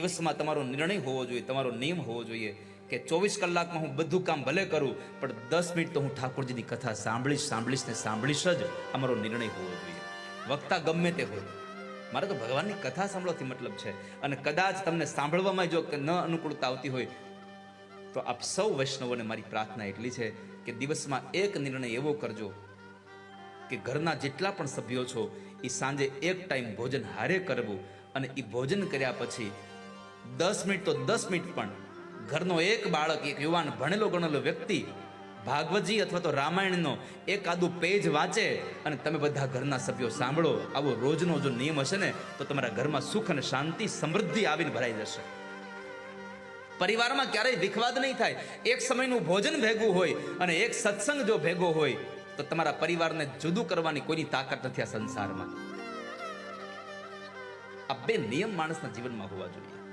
દિવસમાં તમારો નિર્ણય હોવો જોઈએ, તમારો નિયમ હોવો જોઈએ કે ચોવીસ કલાકમાં હું બધું કામ ભલે કરું, પણ દસ મિનિટ તો હું ઠાકોરજીની કથા સાંભળીશ સાંભળીશ ને સાંભળીશ જ અમારો નિર્ણય હોવો જોઈએ. વક્તા ગમે તે હોય. મારે તો ભગવાનની કથા સાંભળવાથી મતલબ છે. અને કદાચ તમને સાંભળવામાં જો ન અનુકૂળતા આવતી હોય, તો આપ સૌ વૈષ્ણવોને મારી પ્રાર્થના એટલી છે કે દિવસમાં એક નિર્ણય એવો કરજો કે ઘરના જેટલા પણ સભ્યો છો, એ સાંજે એક ટાઈમ ભોજન હારે કરવું અને એ ભોજન કર્યા પછી દસ મિનિટ તો દસ મિનિટ પણ. ઘરનો એક બાળક, એક યુવાન, ભણેલો ગણેલો વ્યક્તિ ભાગવતજી અથવા તો રામાયણનો એક આદું પેજ વાંચે અને તમે બધા ઘરના સભ્યો સાંભળો, આવો રોજનો જો નિયમ હશે ને, તો તમારા ઘરમાં સુખ અને શાંતિ, સમૃદ્ધિ આવીને ભરાઈ જશે. પરિવારમાં ક્યારેય વિખવાદ નહીં થાય. એક સમયનું ભોજન ભેગું હોય અને એક સત્સંગ જો ભેગો હોય, તો તમારા પરિવારને જુદું કરવાની કોઈની તાકાત નથી આ સંસારમાં. આ બે નિયમ માણસના જીવનમાં હોવા જોઈએ.